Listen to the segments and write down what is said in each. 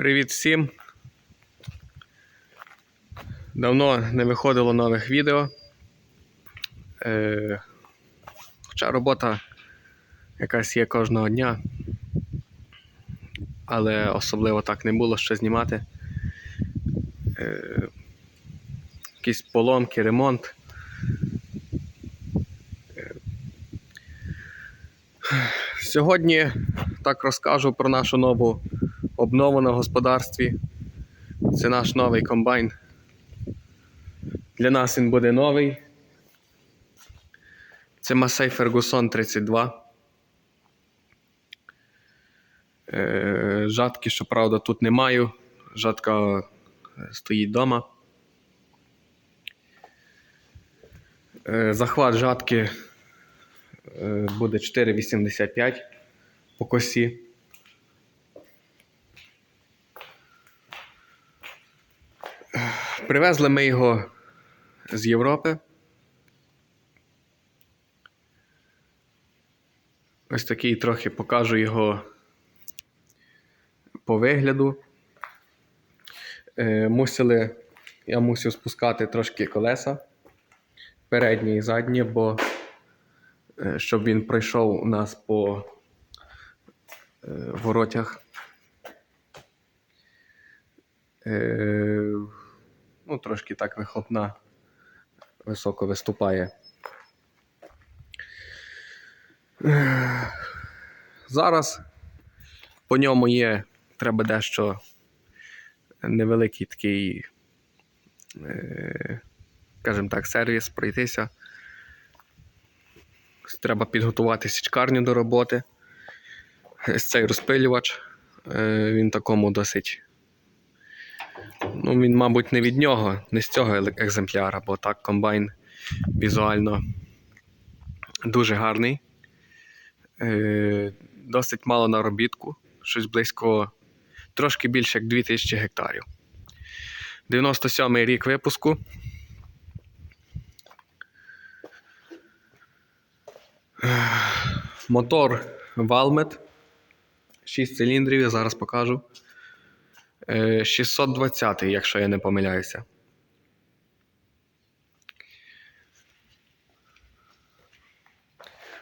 Привіт всім. Давно не виходило нових відео. Е, хоча робота якась є кожного дня. Але особливо так не було що знімати. Е, якісь поломки, ремонт. Е, Сьогодні так розкажу про нашу нову обнову на господарстві. Це наш новий комбайн. Для нас він буде новий. Це Massey Ferguson 32. Е, жатки, щоправда, тут не маю. Жатка е, стоїть вдома. Е, захват жатки буде 4,85 по косі. Привезли ми його з Європи. Ось такий трохи покажу його по вигляду. Е, мусили, я мусив спускати трошки колеса передні і задні, бо е, щоб він пройшов у нас по е, воротях. Е, ну, трошки так вихлопна високо виступає. Е, Зараз по ньому є, треба дещо невеликий такий, е, скажімо так, сервіс пройтися. Треба підготувати січкарню до роботи. Ось цей розпилювач. е, Він такому досить. Ну, він, мабуть, не від нього, не з цього екземпляра, бо так комбайн візуально дуже гарний. Е, досить мало наробітку, щось близько, трошки більше як 2000 гектарів. 97-й рік випуску. Е, Мотор Valmet. 6 циліндрів, я зараз покажу. Е, 620, якщо я не помиляюся.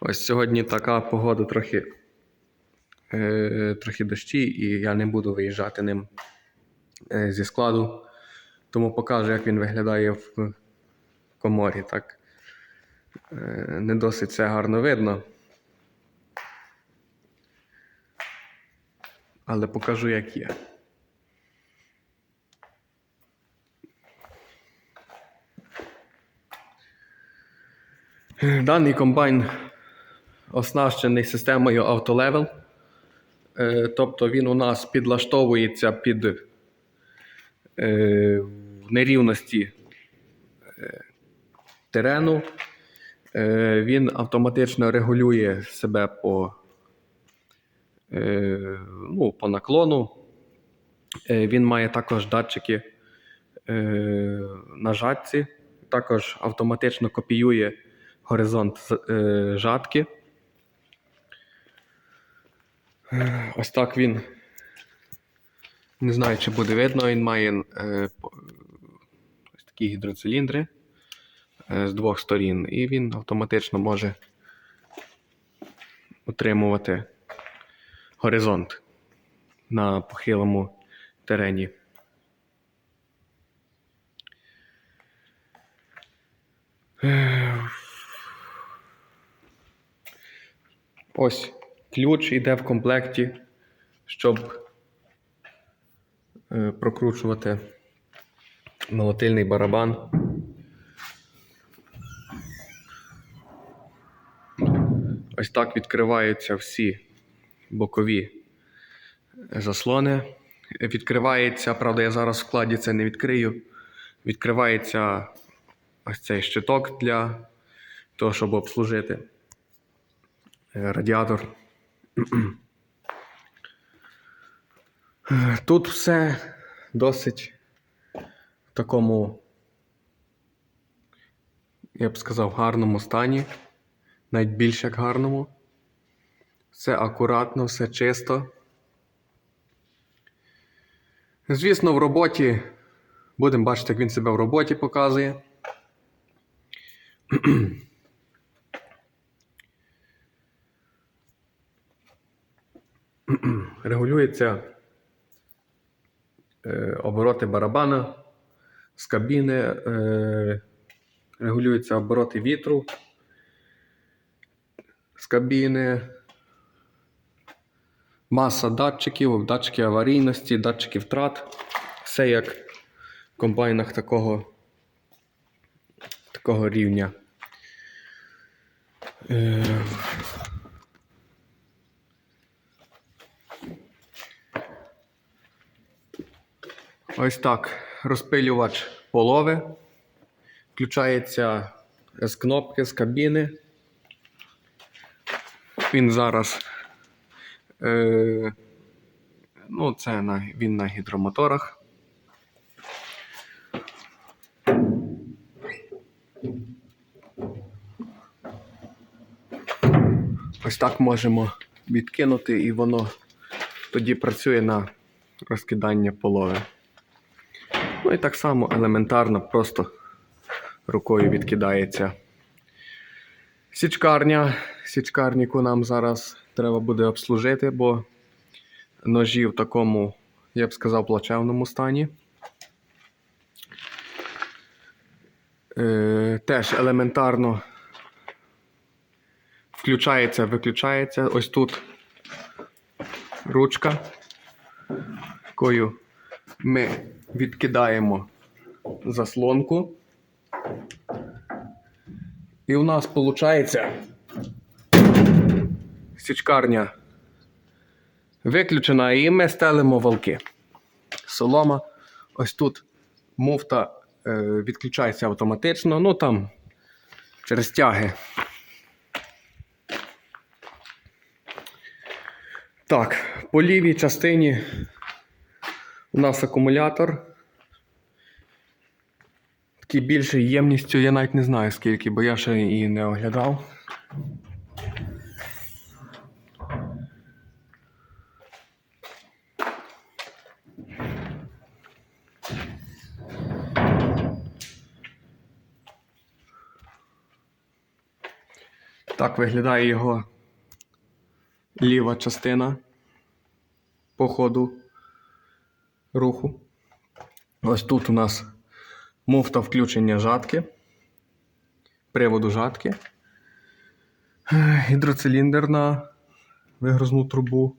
Ось сьогодні така погода трохи, е, трохи дощі, і я не буду виїжджати ним е, зі складу. Тому покажу, як він виглядає в коморі. Так е, не досить це гарно видно. Але покажу, як є. Даний комбайн оснащений системою AutoLevel. Е, Тобто він у нас підлаштовується під е, нерівності е, терену. Він автоматично регулює себе по, ну, по наклону. Він має також датчики на жатці, також автоматично копіює горизонт е, жатки. Ось так він. Не знаю, чи буде видно, він має е, ось такі гідроциліндри е, з двох сторін, і він автоматично може утримувати горизонт на похилому терені. Ось ключ йде в комплекті, щоб е, прокручувати молотильний барабан. Ось так відкриваються всі бокові заслони. Відкривається, правда, я зараз в складі це не відкрию. Відкривається ось цей щиток для того, щоб обслужити радіатор. Е, Тут все досить в такому, я б сказав, гарному стані, навіть більш як гарному. Все акуратно, все чисто. Звісно, в роботі будемо бачити, як він себе в роботі показує. Регулюється е, обороти барабана з кабіни, е, регулюються обороти вітру з кабіни, маса датчиків, датчики аварійності, датчики втрат. Все як в комбайнах такого, такого рівня. Ось так. Розпилювач полови. Включається з кнопки з кабіни. Він зараз. Е, ну, це на, він на гідромоторах. Ось так можемо відкинути, і воно тоді працює на розкидання полови. Ну і так само елементарно, просто рукою відкидається. Січкарня. Січкарніку нам зараз треба буде обслужити, бо ножі в такому, я б сказав, плачевному стані. Е, теж елементарно включається, виключається. Ось тут ручка, якою ми відкидаємо заслонку. І у нас виходить січкарня виключена, і ми стелимо валки. Солома. Ось тут муфта е, відключається автоматично, ну там через тяги. Так, по лівій частині у нас акумулятор. Такий більший ємністю, я навіть не знаю скільки, бо я ще її не оглядав. Так виглядає його ліва частина по ходу руху. Ось тут у нас муфта включення жатки, приводу жатки, гідроциліндр на вигрузну трубу.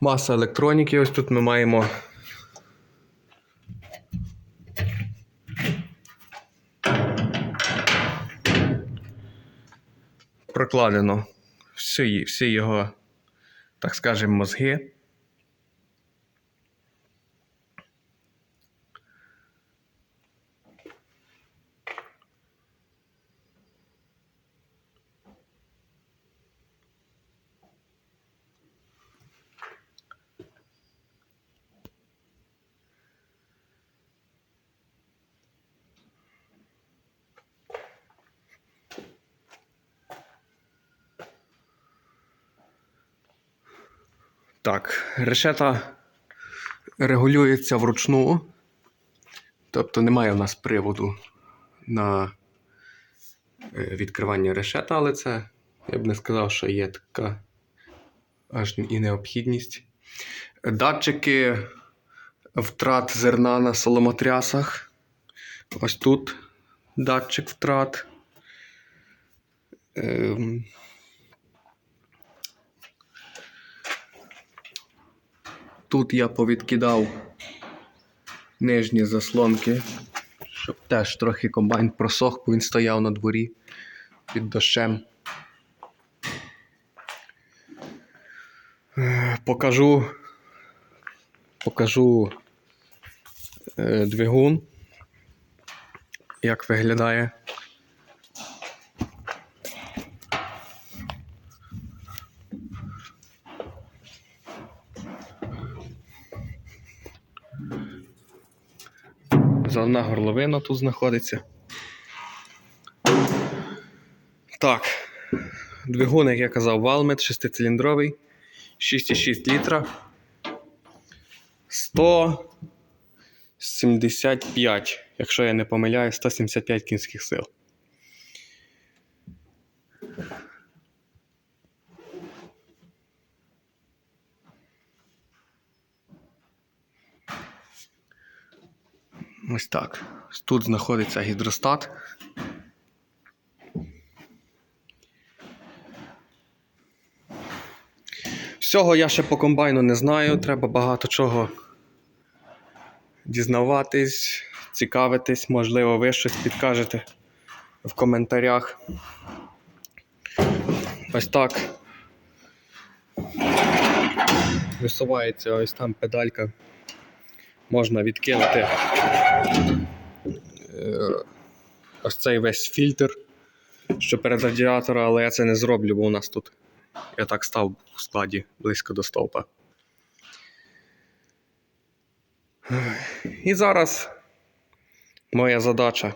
Маса електроніки. Ось тут ми маємо. Прокладено всі, всі його, так скажемо, мозги. Так, решета регулюється вручну. Тобто немає в нас приводу на е, відкривання решета, але це я б не сказав, що є така аж і необхідність. Датчики втрат зерна на соломотрясах. Ось тут датчик втрат. Ем, Тут я повідкидав нижні заслонки, щоб теж трохи комбайн просох, бо він стояв на дворі під дощем. Е, Покажу, покажу е, двигун, як виглядає. Зелена горловина тут знаходиться. Так. Двигун, як я казав, Valmet 6-циліндровий. 6,6 літра. 175, якщо я не помиляю, 175 кінських сил. Ось так. Тут знаходиться гідростат. Всього я ще по комбайну не знаю. Треба багато чого дізнаватись, цікавитись, можливо, ви щось підкажете в коментарях. Ось так. Висувається ось там педалька. Можна відкинути е, ось цей весь фільтр, що перед радіатора, але я це не зроблю, бо у нас тут я так став у складі близько до стовпа. І зараз моя задача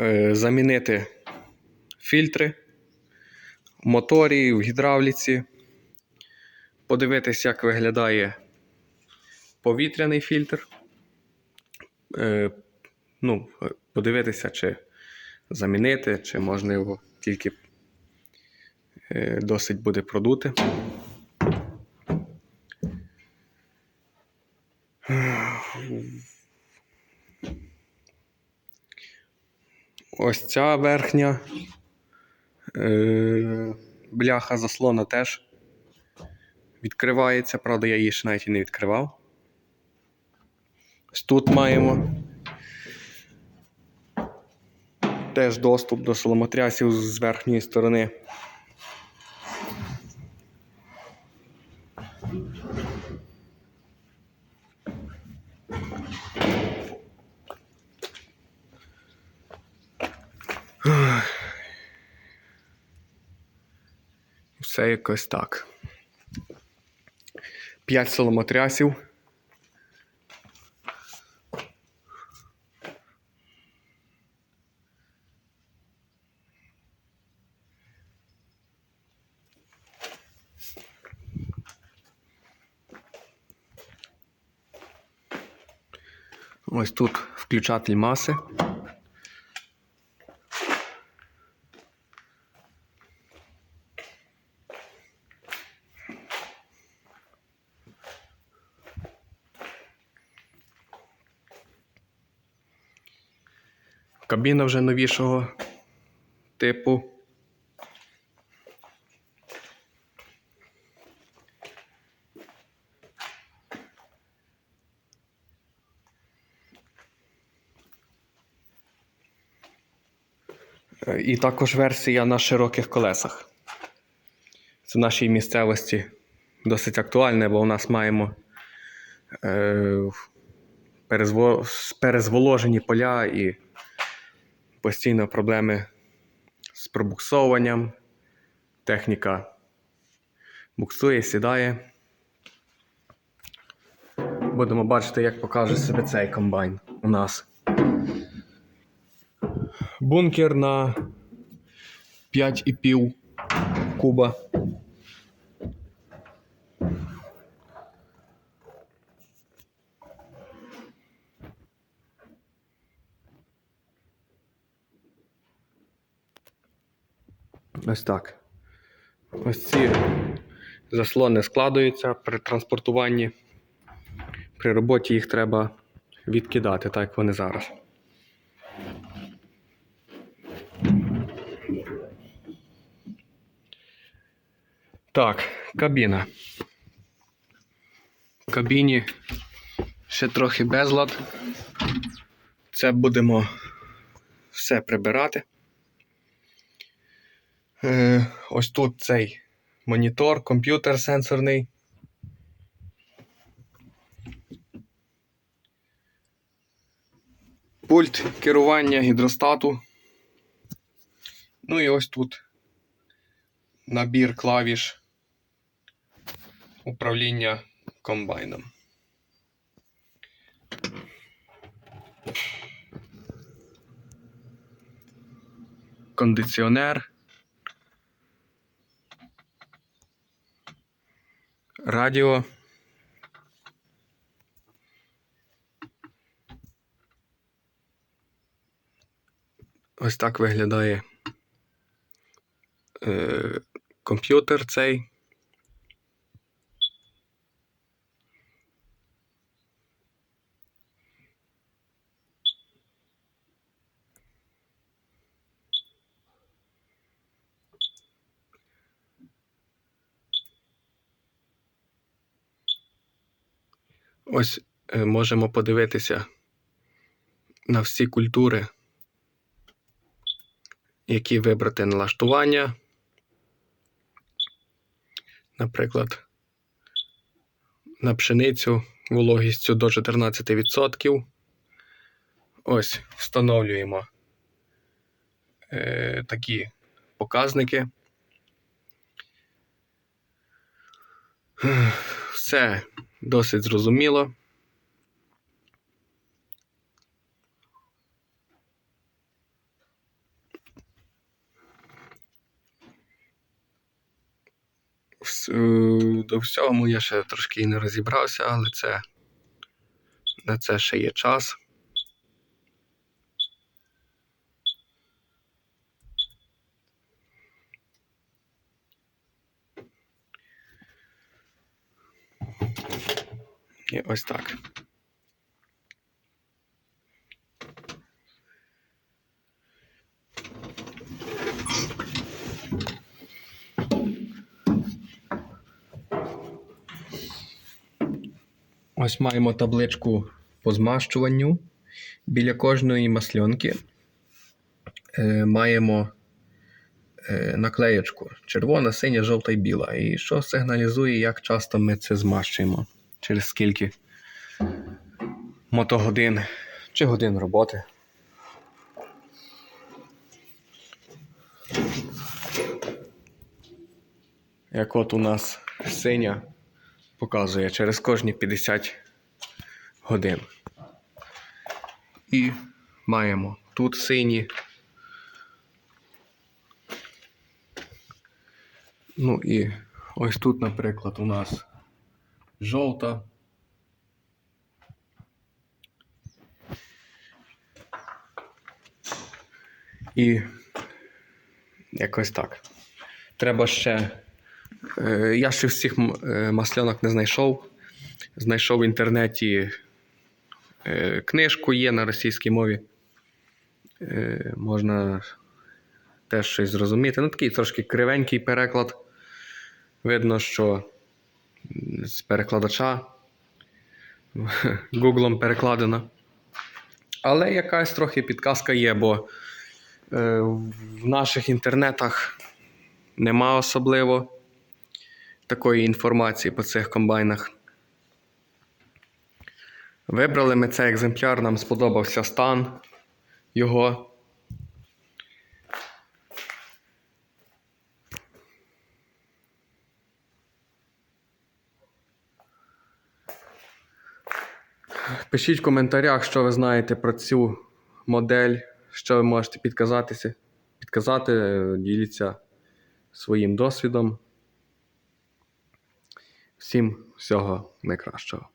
е, замінити фільтри в моторі, в гідравліці, подивитись, як виглядає повітряний фільтр. Е, ну, подивитися, чи замінити, чи можна його тільки е, досить буде продути. Ось ця верхня е, бляха заслона теж відкривається. Правда, я її ще навіть і не відкривав. Тут маємо теж доступ до соломотрясів з верхньої сторони. Все якось так. П'ять соломотрясів. Ось тут включатель маси. Кабіна вже новішого типу. І також версія на широких колесах. Це в нашій місцевості досить актуальне, бо у нас маємо е, перезво- перезволожені поля і постійно проблеми з пробуксовуванням. Техніка буксує, сідає. Будемо бачити, як покаже себе цей комбайн у нас. Бункер на 5,5 куба. Ось так. Ось ці заслони складуються при транспортуванні. При роботі їх треба відкидати, так як вони зараз. Так, кабіна. В кабіні ще трохи безлад. Це будемо все прибирати. Е, ось тут цей монітор, комп'ютер сенсорний. Пульт керування гідростату. Ну і ось тут набір клавіш управління комбайном. Кондиціонер. радіо. Ось так виглядає е, комп'ютер цей. Ось е, можемо подивитися на всі культури, які вибрати налаштування. Наприклад, на пшеницю вологістю до 14%. Ось встановлюємо е, такі показники. Все досить зрозуміло. Е, До всього я ще трошки і не розібрався, але це на це ще є час. І ось так. Ось маємо табличку по змащуванню. Біля кожної масльонки е, маємо е, наклеєчку червона, синя, жовта і біла. І що сигналізує, як часто ми це змащуємо, через скільки мотогодин чи годин роботи. Як от у нас синя показує через кожні 50 годин. І маємо тут сині. Ну і ось тут, наприклад, у нас жовта. І якось так. Треба ще. е, Я ще всіх е, маслянок не знайшов. Знайшов в інтернеті е, книжку є на російській мові. Можна теж щось зрозуміти. Ну, такий трошки кривенький переклад. Видно, що з перекладача Гуглом перекладена. Але якась трохи підказка є, бо е, в наших інтернетах нема особливо такої інформації по цих комбайнах. Вибрали ми цей екземпляр, нам сподобався стан його. Пишіть в коментарях, що ви знаєте про цю модель, що ви можете підказатися, підказати, діліться своїм досвідом. Всім всього найкращого.